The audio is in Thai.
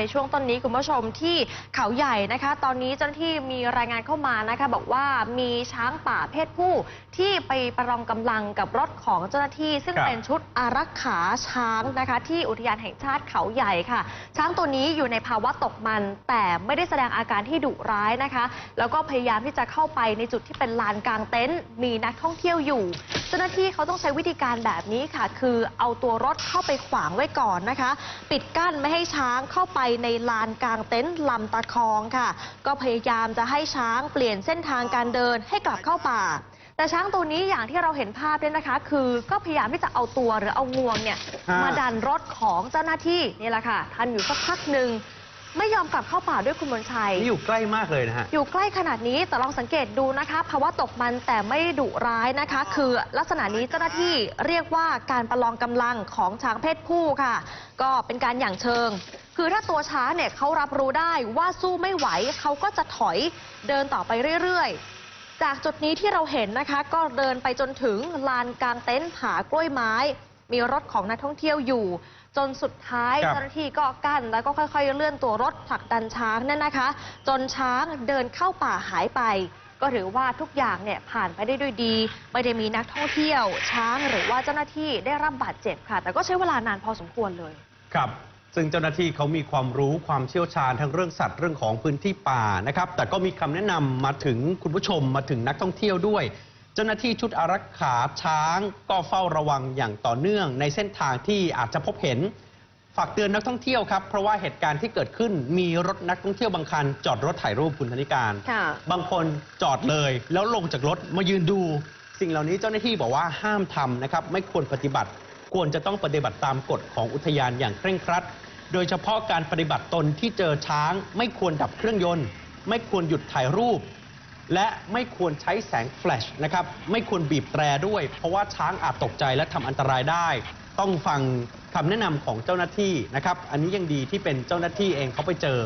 ในช่วงต้นนี้คุณผู้ชมที่เขาใหญ่นะคะ ตอนนี้เจ้าหน้าที่มีรายงานเข้ามานะคะ บอกว่ามีช้างป่าเพศผู้ที่ไปประลองกำลังกับรถของเจ้าหน้าที่ ซึ่งครับเป็นชุดอารักขาช้างนะคะ ที่อุทยานแห่งชาติเขาใหญ่ค่ะ ช้างตัวนี้อยู่ในภาวะตกมัน แต่ไม่ได้แสดงอาการที่ดุร้ายนะคะ แล้วก็พยายามที่จะเข้าไปในจุดที่เป็นลานกลางเต็นท์มีนักท่องเที่ยวอยู่ เจ้าหน้าที่เขาต้องใช้วิธีการแบบนี้ค่ะ คือเอาตัวรถเข้าไปขวางไว้ก่อนนะคะ ปิดกั้นไม่ให้ช้างเข้าไปในลานกลางเต็นท์ลำตะคองค่ะ ก็พยายามจะให้ช้างเปลี่ยนเส้นทางการเดินให้กลับเข้าป่า แต่ช้างตัวนี้อย่างที่เราเห็นภาพเนี่ยนะคะ คือก็พยายามที่จะเอาตัวหรือเอางวงเนี่ยฮะมาดันรถของเจ้าหน้าที่นี่แหละค่ะทันอยู่สักพักหนึ่งไม่ยอมกลับเข้าป่าด้วยคุณมนชัย นี่อยู่ใกล้มากเลยนะฮะ อยู่ใกล้ขนาดนี้แต่ลองสังเกตดูนะคะภาวะตกมันแต่ไม่ดุร้ายนะคะ คือลักษณะนี้เจ้าหน้าที่เรียกว่าการประลองกำลังของช้างเพศผู้ค่ะ ก็เป็นการอย่างเชิง คือถ้าตัวช้างเนี่ยเขารับรู้ได้ว่าสู้ไม่ไหวเขาก็จะถอยเดินต่อไปเรื่อยๆ จากจุดนี้ที่เราเห็นนะคะ ก็เดินไปจนถึงลานกลางเต็นท์ผากล้วยไม้ มีรถของนักท่องเที่ยวอยู่ จนสุดท้ายครับ เจ้าหน้าที่ก็กั้นแล้วก็ค่อยๆ เลื่อนตัวรถผลักดันช้างนั่นนะคะ จนช้างเดินเข้าป่าหายไป ก็ถือว่าทุกอย่างเนี่ยผ่านไปได้ด้วยดี ไม่ได้มีนักท่องเที่ยว ช้างหรือว่าเจ้าหน้าที่ได้รับบาดเจ็บค่ะ แต่ก็ใช้เวลานานพอสมควรเลย ครับ ซึ่งเจ้าหน้าที่เขามีความรู้ความเชี่ยวชาญทั้งเรื่องสัตว์เรื่องของพื้นที่ป่านะครับ แต่ก็มีคำแนะนำมาถึงคุณผู้ชมมาถึงนักท่องเที่ยวด้วย เจ้าหน้าที่ชุดอารักขาช้าง ก็เฝ้าระวังอย่างต่อเนื่อง ในเส้นทางที่อาจจะพบเห็น ฝากเตือนนักท่องเที่ยวครับ เพราะว่าเหตุการณ์ที่เกิดขึ้นมีรถนักท่องเที่ยวบางคัน จอดรถถ่ายรูปคุณธนิการค่ะบางคนจอดเลย แล้วลงจากรถมายืนดู สิ่งเหล่านี้เจ้าหน้าที่บอกว่าห้ามทำนะครับไม่ควรปฏิบัติ ควรจะต้องปฏิบัติตามกฎของอุทยานอย่างเคร่งครัด โดยเฉพาะการปฏิบัติตนที่เจอช้าง ไม่ควรดับเครื่องยนต์ ไม่ควรหยุดถ่ายรูป และไม่ควรใช้แสงแฟลชนะครับไม่ควรบีบแตรด้วย เพราะว่าช้างอาจตกใจและทำอันตรายได้ ต้องฟังคำแนะนำของเจ้าหน้าที่นะครับอันนี้ยังดีที่เป็นเจ้าหน้าที่เองเขาไปเจอ